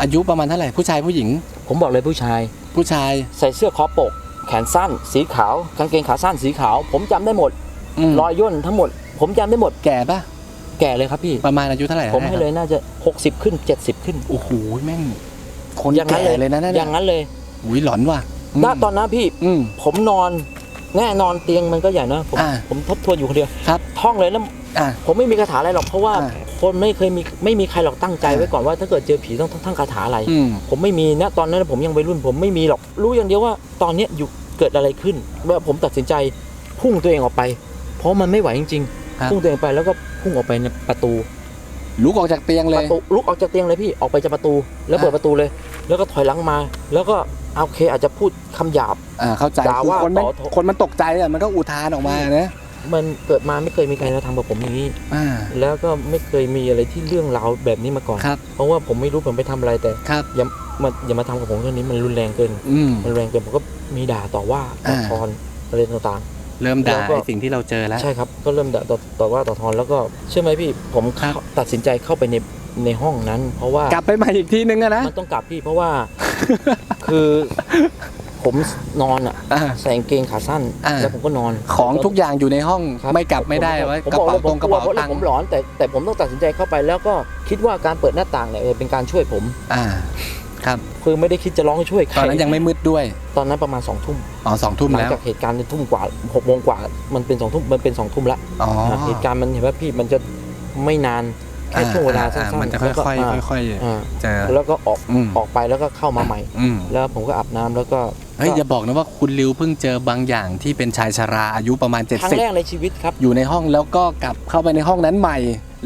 Speaker 2: อายุประมาณเท่าไหร่ผู้ชายผู้หญิง
Speaker 1: ผมบอกเลยผู้ชาย
Speaker 2: ผู้ชาย
Speaker 1: ใส่เสื้อคอปก แขนสั้น สีขาวกางเกงขาสั้นสีขาว ผมจำได้หมด
Speaker 2: ม
Speaker 1: รอยย่นทั้งหมด ผมจำได้หมด
Speaker 2: แก่ป่ะ
Speaker 1: แก่เลยครับพี่
Speaker 2: ประมาณอายุเท่าไหร่
Speaker 1: ผมให้เลยน่าจะ 60 ขึ้น 70 ขึ้น
Speaker 2: โอ้โหแม่งคน
Speaker 1: อย่างนั้น
Speaker 2: แก่
Speaker 1: เลย
Speaker 2: เลยนะนั่น
Speaker 1: อย่างนั้นเลย
Speaker 2: อุ้ยหลอนว่ะ
Speaker 1: ณตอนนั้นพี่
Speaker 2: อืม
Speaker 1: ผมนอนแน่นอนเตียงมันก็ใหญ่นะผม
Speaker 2: อ่า
Speaker 1: ผมทบทวนอยู่คนเดียว
Speaker 2: ครับ
Speaker 1: ท่องเลยแล้ว
Speaker 2: อ่า
Speaker 1: ผมไม่มีคาถาอะไรหรอกเพราะว่า
Speaker 2: อ่า
Speaker 1: คนไม่เคยมีไม่มีใครหรอกตั้งใจไว้ก่อนว่าถ้าเกิดเจอผีต้องทั้งคาถาอะไร
Speaker 2: อืม
Speaker 1: ผมไม่มีนะตอนนั้นผมยังวัยรุ่นผมไม่มีหรอก รู้อย่างเดียวว่าตอนเนี้ยอยู่เกิดอะไรขึ้นเมื่อผมตัดสินใจพุ่งตัวเองออกไป เพราะมันไม่ไหวจริง
Speaker 2: ครับ
Speaker 1: ๆพุ่งตัวเองไปแล้วก็พุ่งออกไปในประตู
Speaker 2: ลุกออกจากเตียงเล
Speaker 1: ป
Speaker 2: ย
Speaker 1: ระตูลุกออกจากเตียงเลยพี่ออกไปจากประตู แล้วเปิด
Speaker 2: อ่า
Speaker 1: ประตูเลย แล้วก็ถอยหลังมา แล้วก็โอเคอาจจะพูดคำหยาบ
Speaker 2: อ่าเข้าใจ
Speaker 1: ด่า
Speaker 2: คือ
Speaker 1: ว่า
Speaker 2: คนมัน
Speaker 1: ต่อโทษ
Speaker 2: คนมันตกใจอะมันก็อุทานออกมานะ
Speaker 1: มันเกิดมาไม่เคยมีใครมาทำกับผมอย่างนี้
Speaker 2: อ่า
Speaker 1: แล้วก็ไม่เคยมีอะไรที่เรื่องราวแบบนี้มาก่อน
Speaker 2: ครับ
Speaker 1: เพราะว่าผมไม่รู้ผมไปทำอะไรแต่
Speaker 2: ครับ
Speaker 1: อย่ามาอย่ามาทำกับผมเรื่องนี้มันรุนแรงเกิน
Speaker 2: อืม
Speaker 1: มันแรงเกินผมก็มีด่าต่อว่าต่อ
Speaker 2: อ่า
Speaker 1: ทอนอะไรต่าง
Speaker 2: เริ่มด่า
Speaker 1: แล้วก็
Speaker 2: ไอ้สิ่งที่เราเจอแล้ว
Speaker 1: ใช่ครับก็เริ่มด่าต่อต่อว่าต่อทอนแล้วก็เชื่อไหมพี่ผม
Speaker 2: ครับ
Speaker 1: เข้าตัดสินใจเข้าไปใน ในห้องนั้น เพราะว่าก
Speaker 2: ลับไปใหม่อีกทีนึงอะนะ
Speaker 1: มันต้องกลับพี่เพราะว่า คือผมนอนอะ
Speaker 2: อ่า
Speaker 1: ใส่กางเกงขาสั้น
Speaker 2: อ่า
Speaker 1: แล้วผมก็นอน
Speaker 2: ของทุกอย่างอยู่ในห้อง
Speaker 1: ครับ
Speaker 2: ไม่กลับไม่ได้
Speaker 1: ผ
Speaker 2: ไว้
Speaker 1: ผม
Speaker 2: กระ
Speaker 1: บอก
Speaker 2: เป๋า
Speaker 1: เลย
Speaker 2: ตรงกระเป๋า
Speaker 1: ผม
Speaker 2: ตัง
Speaker 1: ผ
Speaker 2: ค์
Speaker 1: มหลอนแต่แต่ผมต้องตัดสินใจเข้าไป แล้วก็คิดว่าการเปิดหน้าต่างเนี่ยเออเป็นการช่วยผม
Speaker 2: อ่า ครับ
Speaker 1: คือไม่ได้คิดจะร้องช่วยใคร
Speaker 2: ตอนนั้นยังไม่มืดด้วย
Speaker 1: ตอนนั้นประมาณสองทุ่ม
Speaker 2: อ๋อสองทุ่ม
Speaker 1: หลัง
Speaker 2: แล้ว
Speaker 1: จากเหตุการณ์ในทุ่มกว่าหกโมงกว่า มันเป็นสองทุ่มมันเป็นสองทุ่มละ
Speaker 2: อ๋อา
Speaker 1: เหตุการณ์มันเห็นว่าพี่มันจะไม่นาน แค่ช่วงเวลาสั้
Speaker 2: อ่
Speaker 1: นๆ
Speaker 2: มันจะค่
Speaker 1: แล้วก็
Speaker 2: อย
Speaker 1: อ่า
Speaker 2: ๆค่อย
Speaker 1: อ่า
Speaker 2: ๆเจอ
Speaker 1: แล้วก็ออก
Speaker 2: อืม
Speaker 1: ออกไปแล้วก็เข้ามาใหม่
Speaker 2: อืม
Speaker 1: แล้วผมก็อาบน้ำแล้วก็
Speaker 2: เฮ้ยอย่าบอกนะว่าคุณริวเพิ่งเจอบางอย่างที่เป็นชายชราอายุประมาณ
Speaker 1: ครั้งแรก
Speaker 2: 70
Speaker 1: ในชีวิตครับ
Speaker 2: อยู่ในห้องแล้วก็กลับเข้าไปในห้องนั้นใหม่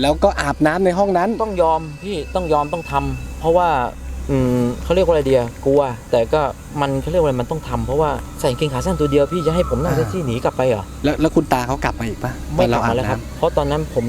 Speaker 2: แล้วก็อาบน้ำในห้องนั้น
Speaker 1: ต้องยอมพี่ต้องยอมต้องทำเพราะว่าอืมเขาเรียกว่าอะไรเดียกลัว แต่ก็มันเขาเรียกว่าอะไรมันต้องทำเพราะว่าใส่กางเกงขาสั้นตัวเดียวพี่จะให้ผมนั่ง
Speaker 2: อ่า
Speaker 1: แท็กซี่หนีกลับไปเหรอ
Speaker 2: แล้วแล้วคุณตาเขากลับมาอีกปะ
Speaker 1: ไม่
Speaker 2: ตอน
Speaker 1: กลั
Speaker 2: เรา
Speaker 1: บ
Speaker 2: อา
Speaker 1: มา
Speaker 2: บ
Speaker 1: แล้วครับ
Speaker 2: น้
Speaker 1: เพราะตอนนั้นผม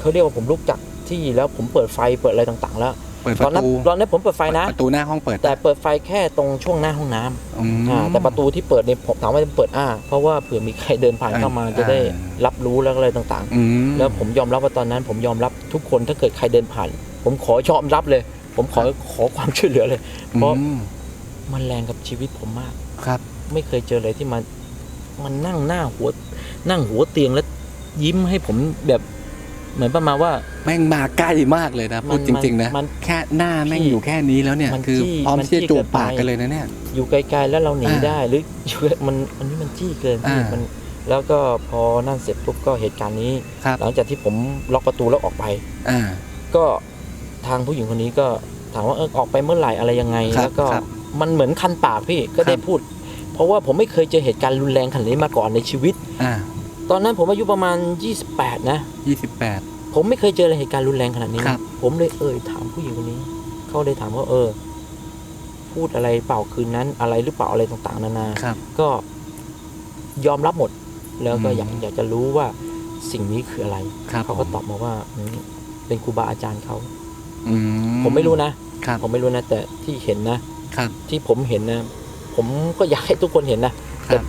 Speaker 1: เขาเรียกว่าผมลุกจาก ที่แล้วผมเปิดไฟเปิดอะไรต่างๆ แล้วำ
Speaker 2: เปิดป
Speaker 1: ตอน
Speaker 2: ระ
Speaker 1: นั้น
Speaker 2: ตู
Speaker 1: ตอนนั้นผมเปิดไฟนะ
Speaker 2: ประตูหน้าห้องเปิด
Speaker 1: แต่เปิดไฟแค่ตรงช่วงหน้าห้องน้ำ
Speaker 2: อืม
Speaker 1: อ่าแต่ประตูที่เปิดเนี่ยผมถามว่าเปิดอ้าเพราะว่าเผื่อมีใครเดินผ่านเข้ามา
Speaker 2: อ่า
Speaker 1: จะได้รับรู้แล้วอะไรต่าง
Speaker 2: อืม
Speaker 1: ๆ แล้วผมยอมรับว่าตอนนั้น ผมยอมรับทุกคนถ้าเกิดใครเดินผ่าน ผมขอยอมรับเลย ผมขอขอความช่วยเหลือเลย เพราะ
Speaker 2: อืม
Speaker 1: มันแรงกับชีวิตผมมาก
Speaker 2: ครับ
Speaker 1: ไม่เคยเจออะไรที่มันมันนั่งหน้าหัว นั่งหัวเตียงแล้วยิ้มให้ผมแบบ เหมือนประมาณว่า
Speaker 2: แม่งมาใกล้มากเลยนะพูด
Speaker 1: มัน
Speaker 2: จริง ๆ นะ
Speaker 1: มัน
Speaker 2: แค่หน้าแม่ง
Speaker 1: พี่
Speaker 2: อยู่แค่นี้แล้วเนี่ย
Speaker 1: มัน
Speaker 2: คือ
Speaker 1: จี้
Speaker 2: พร้อม
Speaker 1: มัน
Speaker 2: ที่จะ
Speaker 1: จี้
Speaker 2: จูบ
Speaker 1: เกินไป
Speaker 2: ปากกันเลยนะเนี่ย
Speaker 1: อยู่ไกลๆแล้วเราหนี
Speaker 2: อ่า
Speaker 1: ได้หรืออยู่มันอันนี้มันจี้เกินพี่
Speaker 2: อ่ามั
Speaker 1: มันแล้วก็พอนั่นเสร็จปุ๊บก็เหตุการณ์นี้
Speaker 2: ครับ
Speaker 1: หลังจากที่ผมล็อกประตูแล้วออกไป
Speaker 2: อ่า
Speaker 1: ก็ทางผู้หญิงคนนี้ก็ถามว่าเออออกไปเมื่อไหร่อะไรยังไง
Speaker 2: ครับ
Speaker 1: แล้วก็
Speaker 2: ครับ
Speaker 1: มันเหมือนคันปากพี่ก็ได้
Speaker 2: ครับ
Speaker 1: พูด เพราะว่าผมไม่เคยเจอเหตุการณ์รุนแรงขนาดนี้มาก่อนในชีวิต
Speaker 2: อ่า
Speaker 1: ตอนนั้นผมอายุประมาณ 28 นะ
Speaker 2: ยี่สิบแปด
Speaker 1: ผมไม่เคยเจออะไรเหตุการณ์รุนแรงขนาดนี้
Speaker 2: ครับ
Speaker 1: ผมเลยเอ่ยถามผู้หญิงคนนี้ เขาเลยถามว่าเออ พูดอะไรเปล่าคืนนั้น อะไรหรือเปล่าอะไรต่างๆ นานา
Speaker 2: ครับ
Speaker 1: ก็ยอมรับหมด แล้วก็
Speaker 2: อืม
Speaker 1: อยากอยากจะรู้ว่าสิ่งนี้คืออะไร
Speaker 2: ครับ
Speaker 1: เขาก็ตอบมาว่าอืมเป็นครูบาอาจารย์เขา
Speaker 2: อื
Speaker 1: ผมไม่รู้นะ
Speaker 2: ครับ
Speaker 1: ผมไม่รู้นะ แต่ที่เห็นนะ
Speaker 2: ครับ
Speaker 1: ที่ผมเห็นนะ ผมก็อยากให้ทุกคนเห็นนะ
Speaker 2: ค
Speaker 1: แต่
Speaker 2: รับ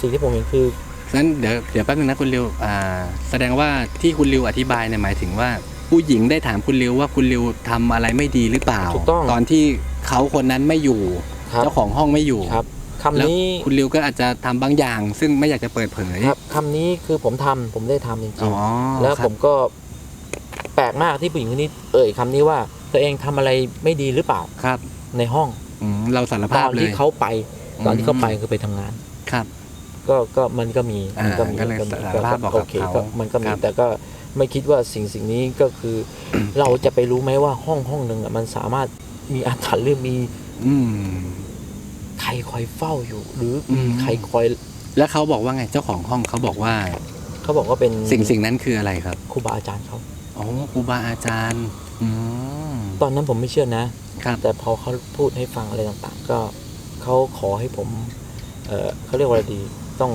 Speaker 1: สิ่งที่ผมเห็นคือ
Speaker 2: งั้นเดี๋ยวเดี๋ยวแป๊บนึงนะคุณริวอ่าแสดงว่าที่คุณริวอธิบายเนี่ยหมายถึงว่า ผู้หญิงได้ถามคุณริวว่าคุณริวทำอะไรไม่ดีหรือเปล่า
Speaker 1: ถูกต้อง
Speaker 2: ตอนที่เขาคนนั้นไม่อยู่
Speaker 1: ครับ
Speaker 2: เจ้าของห้องไม่อยู่
Speaker 1: ครับคำ
Speaker 2: แล้ว
Speaker 1: นี้
Speaker 2: คุณริวก็อาจจะทำบางอย่าง ซึ่งไม่อยากจะเปิดเผย
Speaker 1: ครับคำนี้คือผมทำผมได้ทำจริ
Speaker 2: อ๋
Speaker 1: ง
Speaker 2: อ
Speaker 1: ๆแล้ว
Speaker 2: ครั
Speaker 1: ผ
Speaker 2: บ
Speaker 1: มก็แปลกมากที่ผู้หญิงคนนี้เอ่ยคำนี้ว่าตัวเองทำอะไรไม่ดีหรือเปล่า
Speaker 2: ครับ
Speaker 1: ในห้อง
Speaker 2: อืมเราสาร
Speaker 1: ต
Speaker 2: ภาพ
Speaker 1: อน
Speaker 2: เล
Speaker 1: ที่
Speaker 2: ย
Speaker 1: เขาไป ตอนที่เขาไป
Speaker 2: อืม
Speaker 1: คือไปทำงาน
Speaker 2: ครับ
Speaker 1: ก็ก็มันก็มี
Speaker 2: อ่า
Speaker 1: มันก็มี
Speaker 2: ก็เลย
Speaker 1: มี
Speaker 2: สารภาพบอกกับ
Speaker 1: โอเค
Speaker 2: เขา
Speaker 1: ก็มันก็มี
Speaker 2: ครับ
Speaker 1: แต่ก็ไม่คิดว่าสิ่งสิ่งนี้ก็คือ เราจะไปรู้ไหมว่าห้องห้องหนึ่งอะมันสามารถมีอาถรรพ์หรือมี
Speaker 2: อืม
Speaker 1: ใครคอยเฝ้าอยู่ หรือ
Speaker 2: อื
Speaker 1: มี
Speaker 2: ม
Speaker 1: ใครคอย
Speaker 2: แล้วเขาบอกว่าไงเจ้าของห้องเขาบอกว่า
Speaker 1: เขาบอกว่าเป็น
Speaker 2: สิ่งสิ่งนั้นคืออะไรครับ
Speaker 1: ครูบาอาจารย์เขา
Speaker 2: อ๋อครูบาอาจารย์อืม
Speaker 1: ตอนนั้นผมไม่เชื่อนะ
Speaker 2: ครับ
Speaker 1: แต่พอเขาพูดให้ฟังอะไรต่างๆ ก็เขาขอให้ผมเออเขาเรียกว่าอะไรดี ต้อง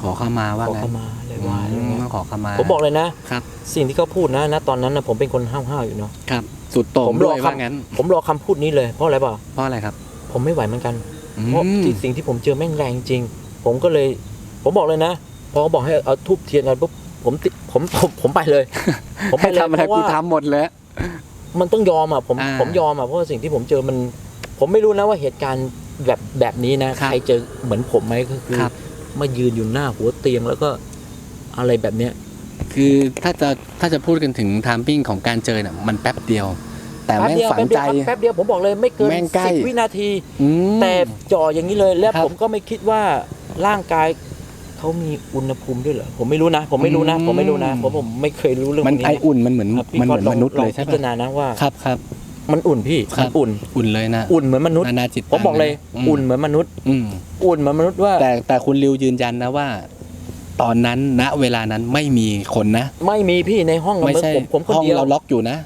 Speaker 2: ขอเข้ามาว่า
Speaker 1: ขอ
Speaker 2: งั้น
Speaker 1: เข้ามาเลยว่าอะไร
Speaker 2: อืม
Speaker 1: เงี้ย
Speaker 2: ต้องขอเข้ามา
Speaker 1: ผมบอกเลยนะ
Speaker 2: ครับ
Speaker 1: สิ่งที่เขาพูดนะนะตอนนั้นนะผมเป็นคนห้าวๆอยู่เนาะ
Speaker 2: ครับ สุดโต่ง
Speaker 1: ผม
Speaker 2: ด้
Speaker 1: ร
Speaker 2: ว
Speaker 1: อยคำ
Speaker 2: ว่างั้น
Speaker 1: ผมรอคำพูดนี้เลยเพราะอะไรเปล่า
Speaker 2: เพราะอะไรครับ
Speaker 1: ผมไม่ไหวเหมือนกัน
Speaker 2: อื
Speaker 1: เพราะ
Speaker 2: ม
Speaker 1: ที่สิ่งที่ผมเจอแม่งแรงจริง ผมก็เลย ผมบอกเลยนะ พอเขาบอกให้เอาทูบเทียนกันปุ๊บผมติผมผมผมไปเลย ผมไป
Speaker 2: ให้
Speaker 1: เลย
Speaker 2: ทำอะไร
Speaker 1: เพราะ
Speaker 2: กู
Speaker 1: ว่า
Speaker 2: ทำหมดเลย
Speaker 1: มันต้องยอมอะผม
Speaker 2: อ่า
Speaker 1: ผมยอมอะเพราะว่าสิ่งที่ผมเจอมัน ผมไม่รู้นะว่าเหตุการณ์แบบแบบนี้นะ
Speaker 2: ครับ
Speaker 1: ใครเจอเหมือนผมไหมก็คือ
Speaker 2: ครับ
Speaker 1: มายืนอยู่หน้าหัวเตียงแล้วก็อะไรแบบเนี้ย
Speaker 2: คือถ้าจะถ้าจะพูดกันถึงทามปิ้งของการเจอเนี่ยมันแป๊บเดียว แต่แม่ง
Speaker 1: เดียว
Speaker 2: ฝัง
Speaker 1: แป๊บเดี
Speaker 2: ใจ
Speaker 1: ยวครับแป๊บเดียวผมบอกเลยไม่เกิน
Speaker 2: แม่งใกล้
Speaker 1: สิบวินาที
Speaker 2: อืม
Speaker 1: แต่จ่ออย่างนี้เลยแล้ว
Speaker 2: ครับ
Speaker 1: ผมก็ไม่คิดว่าร่างกายเขามีอุณหภูมิด้วยเหรอผมไม่รู้นะ ผมไม่รู้นะ
Speaker 2: อืม
Speaker 1: ผมไม่รู้นะผมผมไม่เคยรู้เรื่อง
Speaker 2: มัน
Speaker 1: พวก
Speaker 2: ไอ
Speaker 1: นี้
Speaker 2: อุ่นมันเหมือน
Speaker 1: ครับพี่
Speaker 2: มันเหมือน
Speaker 1: ก็ล
Speaker 2: ม
Speaker 1: ง
Speaker 2: นุษย์เลย
Speaker 1: ลอง
Speaker 2: ใช่
Speaker 1: พิ
Speaker 2: ไหม
Speaker 1: จารณานะว่า
Speaker 2: ครับครับ
Speaker 1: มันอุ่นพี่
Speaker 2: ครั
Speaker 1: มั
Speaker 2: บ
Speaker 1: นอุ่น
Speaker 2: อุ่นเลยนะ
Speaker 1: อุ่นเหมือนมนุษย์
Speaker 2: นานาจิต
Speaker 1: ผมบอกเลย
Speaker 2: ม
Speaker 1: อุ่นเหมือนมนุษย์
Speaker 2: อืม
Speaker 1: อุ่นเหมือนมนุษย์ว่า
Speaker 2: แต่แต่คุณริวยืนยันนะว่า ตอนนั้นณเวลานั้นไม่มีคนนะ
Speaker 1: ไม่มีพี่ในห้อง
Speaker 2: ไม่ใช่
Speaker 1: ผมผมคน
Speaker 2: ห้อง
Speaker 1: เดียว
Speaker 2: เราล็อกอยู่นะ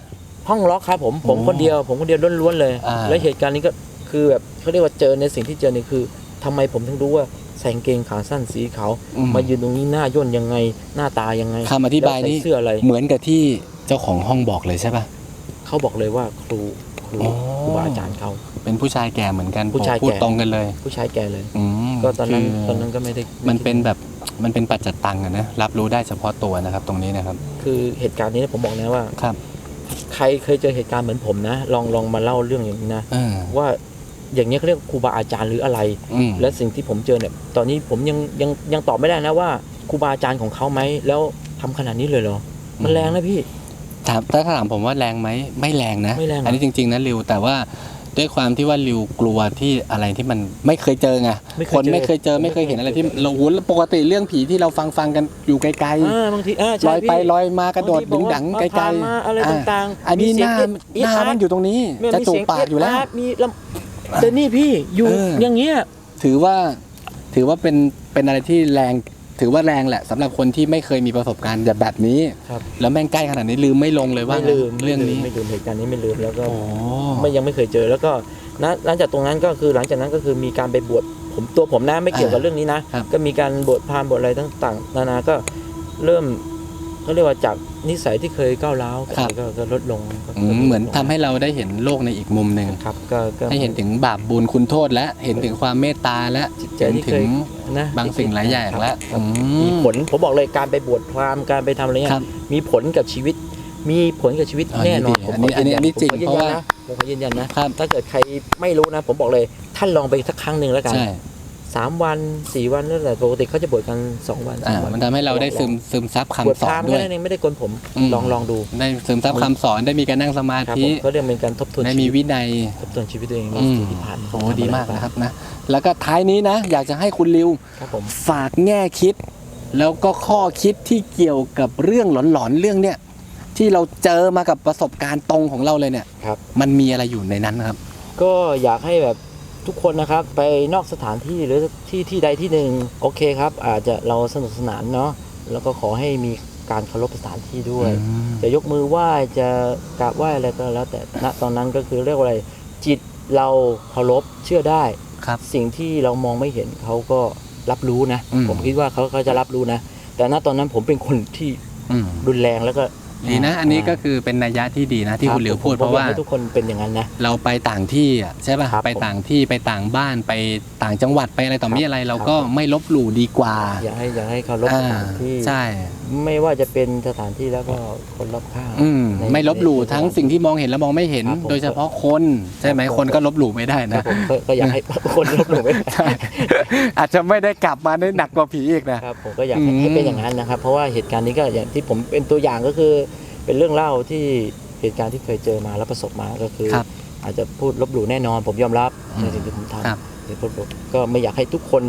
Speaker 1: ห้องล็อกครับผมผม
Speaker 2: อ๋อ
Speaker 1: คนเดียว ผมคนเดียวล้วนๆเลย
Speaker 2: อ่า
Speaker 1: แล้วเหตุการณ์นี้ก็คือแบบเขาเรียกว่าเจอในสิ่งที่เจอนี่คือทำไมผมถึงรู้ว่าใส่กางเกงขาสั้นสีขาว
Speaker 2: อื
Speaker 1: มายืนตรงนี้หน้าย่นยังไงหน้าตายังไง
Speaker 2: คำอธิบาย
Speaker 1: แล้ว
Speaker 2: นี้
Speaker 1: ใส่เสื้ออะไร
Speaker 2: เหมือนกับที่เจ้าของห้องบอกเลยใช่ป่ะ
Speaker 1: เขาบอกเลยว่าครู ครู
Speaker 2: อ๋อ
Speaker 1: ครูบาอาจารย์เขา
Speaker 2: เป็นผู้ชายแก่เหมือนกัน
Speaker 1: ผู้ชาย
Speaker 2: พูด
Speaker 1: แก่
Speaker 2: ตรงกันเลย
Speaker 1: ผู้ชายแก่เลย
Speaker 2: อืม
Speaker 1: ก็ตอนนั้น
Speaker 2: คือ
Speaker 1: ตอนนั้นก็ไม่ได้
Speaker 2: มันเป็นแบบมันเป็นปัจจตังอะนะรับรู้ได้เฉพาะตัวนะครับ ตรงนี้นะครับ
Speaker 1: คือเหตุการณ์นี้ผมบอกนะว่า
Speaker 2: ครับ
Speaker 1: ใครเคยเจอเหตุการณ์เหมือนผมนะ ลองลองมาเล่าเรื่องอย่างนี้นะ
Speaker 2: เออ
Speaker 1: ว่าอย่างนี้ยเขาเรียกครูบาอาจารย์หรืออะไร
Speaker 2: อืม
Speaker 1: และสิ่งที่ผมเจอเนี่ย ตอนนี้ผมยังยังยังตอบไม่ได้นะว่าครูบาอาจารย์ของเขาไหมแล้วทำขนาดนี้เลยเหรอ มันแรงนะพี่
Speaker 2: ถามถ้าถามผมว่าแรงไหมไม่แรงนะ
Speaker 1: ไม่แรงเหรออั
Speaker 2: นนี้จริง ๆนะริวแต่ว่าด้วยความที่ว่าริวกลัวที่อะไรที่มันไม่เคยเจอไง
Speaker 1: ไม่เคย
Speaker 2: คน
Speaker 1: เจอ
Speaker 2: ไม่เคยเจอ
Speaker 1: ผมไม่
Speaker 2: ไม่เคยเห็น
Speaker 1: เคย
Speaker 2: อะไรที่เราหูปกติเรื่องผีที่เราฟังฟังกันอยู่ไกล
Speaker 1: อ่าบางทีอ่า
Speaker 2: ๆ
Speaker 1: ใช่
Speaker 2: ลอยไป
Speaker 1: พี่
Speaker 2: ลอยมากระโดด
Speaker 1: บา
Speaker 2: ดึ
Speaker 1: ง
Speaker 2: ง
Speaker 1: ที
Speaker 2: ดัง
Speaker 1: บอก
Speaker 2: ไก
Speaker 1: ว่า
Speaker 2: ล
Speaker 1: ผ่านมาอะไร
Speaker 2: อ่า
Speaker 1: ต่างๆ
Speaker 2: อันนี้
Speaker 1: มี
Speaker 2: ห
Speaker 1: เสียง
Speaker 2: น้า
Speaker 1: เอี๊
Speaker 2: หน้า
Speaker 1: ด
Speaker 2: มันอยู่ตรงนี้
Speaker 1: เนี่ย
Speaker 2: จะ
Speaker 1: มี
Speaker 2: จู
Speaker 1: เสี
Speaker 2: บ
Speaker 1: ยง
Speaker 2: ปากอยู่แล้ว
Speaker 1: เดมีลำแต่นี่พี่อยู่
Speaker 2: เออ
Speaker 1: อ
Speaker 2: อ
Speaker 1: ย่างเงี้ย
Speaker 2: ถือว่าถือว่าเป็นเป็นอะไรที่แรง ถือว่าแรงแหละสำหรับคนที่ไม่เคยมีประสบการณ์แบบนี้
Speaker 1: ครับ
Speaker 2: แล้วแม่งใกล้ขนาดนี้ลืมไม่ลงเลยว่า
Speaker 1: ไม่ลืม
Speaker 2: เรื่องนี้
Speaker 1: ไม่ลืมเหตุการณ์นี้ไม่ลืมแล้วก็
Speaker 2: โอ้
Speaker 1: ไม่ยังไม่เคยเจอแล้วก็นะหลังจากตรงนั้นก็คือหลังจากนั้นก็คือมีการไปบวชผมตัวผมนะไม่เกี่ยวกับเรื่องนี้นะ
Speaker 2: ครับ
Speaker 1: ก็มีการบวชพราหมณ์บวชอะไรต่างๆนานาก็เริ่ม เขาเรียกว่าจากนิสัยที่เคยก้าวร้าวไปก็ก็ลดลงก็
Speaker 2: อืมเหมือนทำให้เราได้เห็นโลกในอีกมุมหนึ่ง
Speaker 1: ครับก็ก็
Speaker 2: ให้เห็นถึงบาปบุญคุณโทษและเห็นถึงความเมตตาและ
Speaker 1: จิตใจ
Speaker 2: เห็น
Speaker 1: ที่
Speaker 2: ถึ
Speaker 1: เค
Speaker 2: ง
Speaker 1: ย นะ
Speaker 2: บางสิ่งหลายอย่าง
Speaker 1: ครับ
Speaker 2: แล้ว
Speaker 1: ครับ
Speaker 2: อืม
Speaker 1: มีผลผมบอกเลยการไปบวชพราหมณ์การไปทำอะไรเงี้
Speaker 2: ครั
Speaker 1: ย
Speaker 2: บ
Speaker 1: มีผลกับชีวิต มีผลกับชีวิต
Speaker 2: อันนี้
Speaker 1: แน่นอน
Speaker 2: ดี
Speaker 1: ผม
Speaker 2: อันนี้
Speaker 1: ขยืยั
Speaker 2: อันนี้จริง
Speaker 1: ผมขอยื
Speaker 2: เพราะ
Speaker 1: นยั
Speaker 2: ว่า
Speaker 1: นนะผมขอยืนยันนะครับ ถ้าเกิดใครไม่รู้นะ ผมบอกเลยท่านลองไปสักครั้งหนึ่งแล้วกัน
Speaker 2: ใช่
Speaker 1: สามวันสี่วันนั่นแหละปกติเขาจะบวชกันสองวันสา
Speaker 2: อ่าม
Speaker 1: วัน
Speaker 2: มันทำให้เราได้ซึมซึมซับบ
Speaker 1: วช
Speaker 2: คำสอ
Speaker 1: พรานม
Speaker 2: ด้
Speaker 1: แค่
Speaker 2: วย
Speaker 1: นั้นเองไม่ได้โกนผม
Speaker 2: อืม
Speaker 1: ลองลองดู
Speaker 2: ได้ซึมซับคำสอนได้มีการนั่งสมา
Speaker 1: ครับ
Speaker 2: ธิ
Speaker 1: ผมก็เรียกเป็นการทบทวน
Speaker 2: ได้
Speaker 1: ชี
Speaker 2: มี
Speaker 1: วิต
Speaker 2: วินัย
Speaker 1: ทบทวนชีวิตตัวเองใน
Speaker 2: อืม
Speaker 1: สิ่งที่ผ่าน
Speaker 2: โอ้ดีมากนะครับนะแล้วก็ท้ายนี้นะ อยากจะให้คุณริว
Speaker 1: ครับผม
Speaker 2: ฝากแง่คิด แล้วก็ข้อคิดที่เกี่ยวกับเรื่องหลอนๆเรื่องเนี้ยที่เราเจอมากับประสบการณ์ตรงของเราเลยเนี่ย
Speaker 1: ครับ
Speaker 2: มันมีอะไรอยู่ในนั้นครับ
Speaker 1: ก็อยากให้แบบ ทุกคนนะครับไปนอกสถานที่หรือที่ที่ใดที่หนึ่งโอเคครับ อาจจะเราสนุกสนานเนาะแล้วก็ขอให้มีการเคารพสถานที่ด้วย จะยกมือไหว้จะกราบไหว้อะไรก็แล้ว แต่ณตอนนั้นก็คือเรียกว่าอะไรจิตเราเคารพเชื่อได้
Speaker 2: ครับ
Speaker 1: สิ่งที่เรามองไม่เห็นเขาก็รับรู้นะ
Speaker 2: อืม
Speaker 1: ผมคิดว่าเขาเขาจะรับรู้นะ แต่ณตอนนั้นผมเป็นคนที่
Speaker 2: อืม
Speaker 1: รุนแรงแล้วก็
Speaker 2: ดีนะ อันนี้ก็คือเป็นนัยยะที่ดีนะที่คุณหลิวพูดเพราะว่า
Speaker 1: ผมอยกให้ทุกคนเป็นอย่างนั้นนะ
Speaker 2: เราไปต่างที่อะใช่ป่ะ
Speaker 1: ครับ
Speaker 2: ไปต่างที่ไปต่างบ้านไปต่างจังหวัดไปอะไรต่อ
Speaker 1: ครับ
Speaker 2: มีอะไรเรา
Speaker 1: ครับ
Speaker 2: ก็ไม่ลบหลู่ดีกว่า
Speaker 1: อยากให้อยากให้เคารพส
Speaker 2: อ่า
Speaker 1: ถานที่
Speaker 2: ใช่
Speaker 1: ไม่ว่าจะเป็นสถานที่แล้วก็คนรอบข้าง
Speaker 2: อืม
Speaker 1: ใน
Speaker 2: ไม่ลบหลู่
Speaker 1: ใน
Speaker 2: ทั้งสิ่งที่มองเห็นและมองไม่เห็น
Speaker 1: ครับผม
Speaker 2: โดยเฉพาะคนใช่ไหม
Speaker 1: ครับ
Speaker 2: คนก็ลบหลู่ไม่ได้
Speaker 1: ครั
Speaker 2: นะ
Speaker 1: บผมก็ก็อยากให้คนลบหลู่ไม่ได้
Speaker 2: ใช่อาจจะไม่ได้กลับมาได้หนักกว่าผีอีกนะครับ
Speaker 1: ผมก็อยากให้
Speaker 2: อืม
Speaker 1: ให้เป็นอย่างนั้นนะครับ เพราะว่าเหตุการณ์นี้ก็อย่างที่ผมเป็นตัวอย่างก็คือ เป็นเรื่องเล่าที่เหตุการณ์ที่เคยเจอมาแล้วประสบมาก็คือ
Speaker 2: ครับ
Speaker 1: อาจจะพูดลบหลู่แน่นอน ผมยอมรับ
Speaker 2: อืม
Speaker 1: ในสิ่งที่ผมท
Speaker 2: ครับำ
Speaker 1: ในพูดก็ไม่อยากให้ทุกคน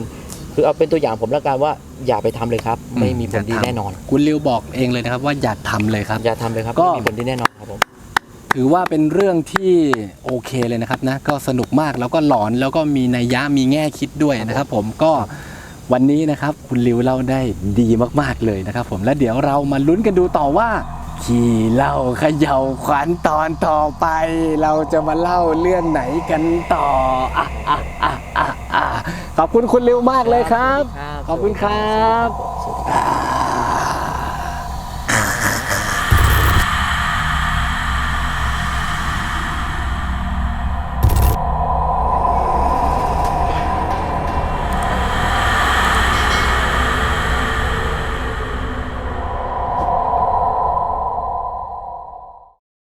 Speaker 1: คือเอาเป็นตัวอย่างผมแล้วกันว่าอย่าไปทำเลยครับ ไม่มีผลดีแน่นอน
Speaker 2: คุณริวบอกเองเลยนะครับว่าอย่าทำเลยครับ
Speaker 1: อย่าทำเลยครับ
Speaker 2: ก็
Speaker 1: ไม่มีผลดีแน่นอนครับผม
Speaker 2: ถือว่าเป็นเรื่องที่โอเคเลยนะครับนะก็สนุกมากแล้วก็หลอนแล้วก็มีนัยยะมีแง่คิดด้วยนะครับ ผมก็วันนี้นะครับคุณริวเล่าได้ดีมากๆเลยนะครับ ผมแล้วเดี๋ยวเรามาลุ้นกันดูต่อว่า ขี่เล่าเขย่าขวัญตอนต่อไป เราจะมาเล่าเรื่องไหนกันต่ออะอะอะอะอะขอบคุณคุณริวมากเลยครับ ขอบคุณครับ